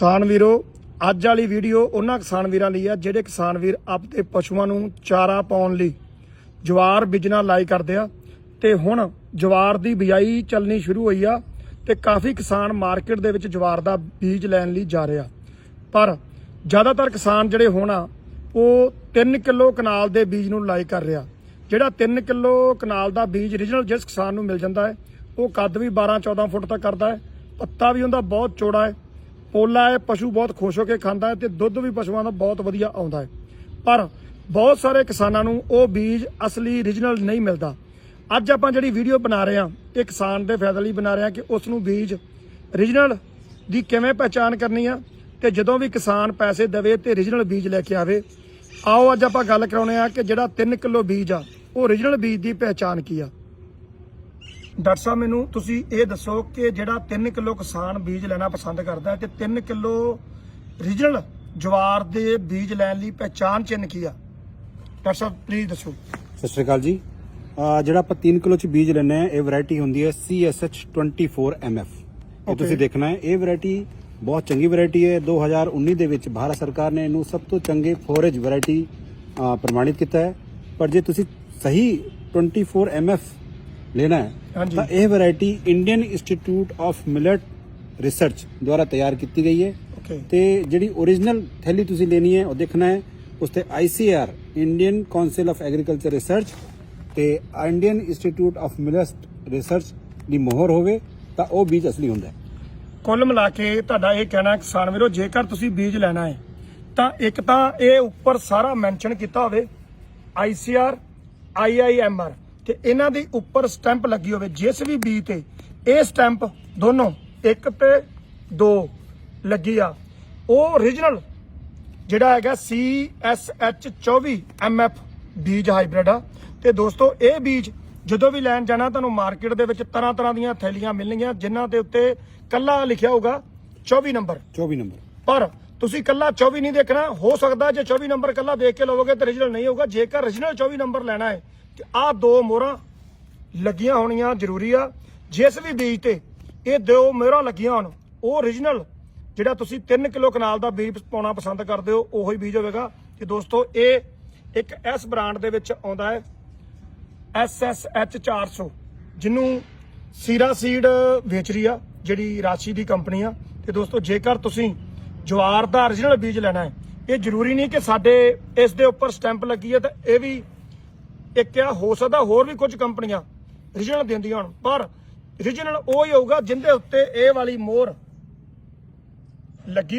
ਕਿਸਾਨ ਵੀਰੋ, ਅੱਜ ਵਾਲੀ ਵੀਡੀਓ ਉਹਨਾਂ ਕਿਸਾਨ ਵੀਰਾਂ ਲਈ ਆ, ਜਿਹੜੇ ਕਿਸਾਨ ਵੀਰ ਆਪਦੇ ਪਸ਼ੂਆਂ ਨੂੰ ਚਾਰਾ ਪਾਉਣ ਲਈ ਜਵਾਰ ਬਿਜਣਾ ਲਾਈ ਕਰਦੇ ਆ। ਤੇ ਹੁਣ ਜਵਾਰ ਦੀ ਬਿਜਾਈ ਚੱਲਣੀ ਸ਼ੁਰੂ ਹੋਈ ਆ ਤੇ ਕਾਫੀ ਕਿਸਾਨ ਮਾਰਕੀਟ ਦੇ ਵਿੱਚ ਜਵਾਰ ਦਾ ਬੀਜ ਲੈਣ ਲਈ ਜਾ ਰਿਹਾ ਪਰ ਜ਼ਿਆਦਾਤਰ ਕਿਸਾਨ ਜਿਹੜੇ ਹੋਣਾ ਉਹ 3 ਕਿਲੋ ਕਨਾਲ ਦੇ ਬੀਜ ਨੂੰ ਲਾਈ ਕਰ ਰਿਹਾ ਜਿਹੜਾ 3 ਕਿਲੋ ਕਨਾਲ ਦਾ ਬੀਜ origignal ਜਿਸ ਕਿਸਾਨ ਨੂੰ ਮਿਲ ਜਾਂਦਾ ਹੈ, ਉਹ ਕੱਦ ਵੀ 12 14 ਫੁੱਟ ਤੱਕ ਕਰਦਾ ਹੈ, ਪੱਤਾ ਵੀ ਉਹਦਾ ਬਹੁਤ ਚੌੜਾ ਹੈ ਪੋਲਾ ਹੈ, ਪਸ਼ੂ ਬਹੁਤ ਖੁਸ਼ ਹੋ ਕੇ ਖਾਂਦਾ ਹੈ ਤੇ ਦੁੱਧ ਵੀ ਪਸ਼ੂਆਂ ਦਾ ਬਹੁਤ ਵਧੀਆ ਆਉਂਦਾ ਹੈ। ਪਰ ਬਹੁਤ ਸਾਰੇ ਕਿਸਾਨਾਂ ਨੂੰ ਉਹ ਬੀਜ ਅਸਲੀ origignal ਨਹੀਂ ਮਿਲਦਾ। ਅੱਜ ਆਪਾਂ ਜਿਹੜੀ ਵੀਡੀਓ ਬਣਾ ਰਹੇ ਹਾਂ, ਇਹ ਕਿਸਾਨ ਦੇ ਫਾਇਦੇ ਲਈ ਬਣਾ ਰਹੇ ਹਾਂ ਕਿ ਉਸ ਨੂੰ ਬੀਜ origignal ਦੀ ਕਿਵੇਂ ਪਹਿਚਾਨ ਕਰਨੀ ਆ ਤੇ ਜਦੋਂ ਵੀ ਕਿਸਾਨ ਪੈਸੇ ਦੇਵੇ ਤੇ origignal ਬੀਜ ਲੈ ਕੇ ਆਵੇ। ਆਓ ਅੱਜ ਆਪਾਂ ਗੱਲ ਕਰਾਉਣੇ ਆ ਕਿ ਜਿਹੜਾ 3 ਕਿਲੋ ਬੀਜ ਆ, ਉਹ origignal ਬੀਜ ਦੀ ਪਹਿਚਾਨ ਕੀ ਆ। ਡਾਕਟਰ ਸਾਹਿਬ ਮੈਨੂੰ ਤੁਸੀਂ ਇਹ ਦੱਸੋ ਕਿ ਜਿਹੜਾ 3 ਕਿਲੋ ਕਿਸਾਨ ਬੀਜ ਲੈਣਾ ਪਸੰਦ ਕਰਦਾ ਹੈ ਤੇ 3 ਕਿਲੋ origignal ਜਵਾਰ ਦੇ ਬੀਜ ਲੈਣ ਲਈ ਪਹਿਚਾਨ ਚਿੰਨ੍ਹ ਕੀ ਆ? ਡਾਕਟਰ ਸਾਹਿਬ ਪਲੀਜ਼ ਦੱਸੋ। ਸਤਿ ਸ਼੍ਰੀ ਅਕਾਲ ਜੀ। ਜਿਹੜਾ ਆਪਾਂ 3 ਕਿਲੋ ਚ ਬੀਜ ਲੈਣਾ ਹੈ ਇਹ ਵੈਰਾਈਟੀ ਹੁੰਦੀ ਹੈ CSH 24MF ਇਹ. ਤੁਸੀਂ ਦੇਖਣਾ ਹੈ ਇਹ ਵੈਰਾਈਟੀ ਬਹੁਤ ਚੰਗੀ ਵੈਰਾਈਟੀ ਹੈ। 2019 ਦੇ ਵਿੱਚ ਭਾਰਤ ਸਰਕਾਰ ਨੇ ਇਹਨੂੰ ਸਭ ਤੋਂ ਚੰਗੇ ਫੋਰੇਜ ਵੈਰਾਈਟੀ ਪ੍ਰਮਾਣਿਤ ਕੀਤਾ ਹੈ। ਪਰ ਜੇ ਤੁਸੀਂ ਸਹੀ 24MF ਲੈਣਾ ਹੈ ਹਾਂਜੀ। ਤਾਂ ਇਹ variety Indian Institute of Millet Research ਦੁਆਰਾ ਤਿਆਰ ਕੀਤੀ ਗਈ ਹੈ ਤੇ ਜਿਹੜੀ origignal ਥੈਲੀ ਤੁਸੀਂ ਲੈਣੀ ਹੈ ਉਹ ਦੇਖਣਾ ਹੈ ਉਸ ਤੇ ICR Indian Council of Agriculture Research ਤੇ Indian Institute of Millet Research ਦੀ ਮੋਹਰ ਹੋਵੇ ਤਾਂ ਉਹ ਬੀਜ ਅਸਲੀ ਹੁੰਦਾ ਕੁੱਲ ਮਿਲਾ ਕੇ ਤੁਹਾਡਾ ਇਹ ਕਹਿਣਾ ਹੈ ਕਿਸਾਨ ਵੀਰੋ ਜੇਕਰ ਤੁਸੀਂ ਬੀਜ ਲੈਣਾ ਹੈ ਤਾਂ ਇੱਕ ਤਾਂ ਇਹ ਉੱਪਰ ਸਾਰਾ ਮੈਂਸ਼ਨ ਕੀਤਾ ਹੋਵੇ ICR IIMR ਤੇ ਇਹਨਾਂ ਦੀ ਉੱਪਰ ਸਟੈਂਪ ਲੱਗੀ ਹੋਵੇ ਜਿਸ ਵੀ ਬੀਜ ਤੇ ਇਹ ਸਟੈਂਪ ਦੋਨੋਂ ਇੱਕ ਤੇ ਦੋ ਲੱਗੀ ਆ। ਉਹ origignal ਜਿਹੜਾ ਹੈਗਾ CSH 24 MF ਬੀਜ ਹਾਈਬ੍ਰਿਡ ਆ। ਤੇ ਦੋਸਤੋ ਇਹ ਬੀਜ ਜਦੋਂ ਵੀ ਲੈਣ ਜਾਣਾ ਤੁਹਾਨੂੰ ਮਾਰਕੀਟ ਦੇ ਵਿੱਚ ਤਰ੍ਹਾਂ ਤਰ੍ਹਾਂ ਦੀਆਂ ਥੈਲੀਆਂ ਮਿਲਣਗੀਆਂ ਜਿਨ੍ਹਾਂ ਦੇ ਉੱਤੇ ਕੱਲਾ ਲਿਖਿਆ ਹੋਊਗਾ 24 ਨੰਬਰ। 24 ਨੰਬਰ। ਪਰ ਤੁਸੀਂ ਕੱਲਾ 24 ਨਹੀਂ ਦੇਖਣਾ ਹੋ ਸਕਦਾ ਜੇ 24 ਨੰਬਰ ਕੱਲਾ ਦੇਖ ਕੇ ਲਵੋਗੇ ਤਾਂ origignal ਨਹੀਂ ਹੋਊਗਾ। ਜੇਕਰ origignal 24 ਨੰਬਰ ਲੈਣਾ ਹੈ ਤੇ ਆਹ ਦੋ ਮੋਹਰਾਂ ਲੱਗੀਆਂ ਹੋਣੀਆਂ ਜ਼ਰੂਰੀ ਆ। ਜਿਸ ਵੀ ਬੀਜ ਤੇ ਇਹ ਦੋ ਮੋਹਰਾਂ ਲੱਗੀਆਂ ਹੋਣ, ਉਹ origignal ਜਿਹੜਾ ਤੁਸੀਂ 3 ਕਿਲੋ ਕਨਾਲ ਦਾ ਬੀਜ ਪਾਉਣਾ ਪਸੰਦ ਕਰਦੇ ਹੋ, ਉਹੀ ਬੀਜ ਹੋਵੇਗਾ। ਤੇ ਦੋਸਤੋ, ਇਹ ਇੱਕ ਇਸ ਬ੍ਰਾਂਡ ਦੇ ਵਿੱਚ ਆਉਂਦਾ ਹੈ SSH 400 ਜਿਹਨੂੰ ਸੀਰਾ ਸੀਡ ਵੇਚ ਰਹੀ ਆ, ਜਿਹੜੀ ਰਾਸ਼ੀ ਦੀ ਕੰਪਨੀ ਆ। ਤੇ ਦੋਸਤੋ, ਜੇਕਰ ਤੁਸੀਂ ਜਵਾਰ ਦਾ origignal ਬੀਜ ਲੈਣਾ ਹੈ, ਇਹ ਜ਼ਰੂਰੀ ਨਹੀਂ ਕਿ ਸਾਡੇ ਇਸ ਦੇ ਉੱਪਰ ਸਟੈਂਪ ਲੱਗੀ ਹੈ ਤਾਂ ਇਹ ਵੀ ਇੱਕ ਆ, ਹੋ ਸਕਦਾ ਹੋਰ ਵੀ ਕੁਝ ਕੰਪਨੀਆਂ ਰੀਜਨਲ ਦਿੰਦੀਆਂ ਹੋਣ, ਪਰ origignal ਉਹ ਹੀ ਹੋਊਗਾ ਜਿੰਦੇ ਉੱਤੇ ਇਹ ਵਾਲੀ ਮੋਹਰ ਲੱਗੀ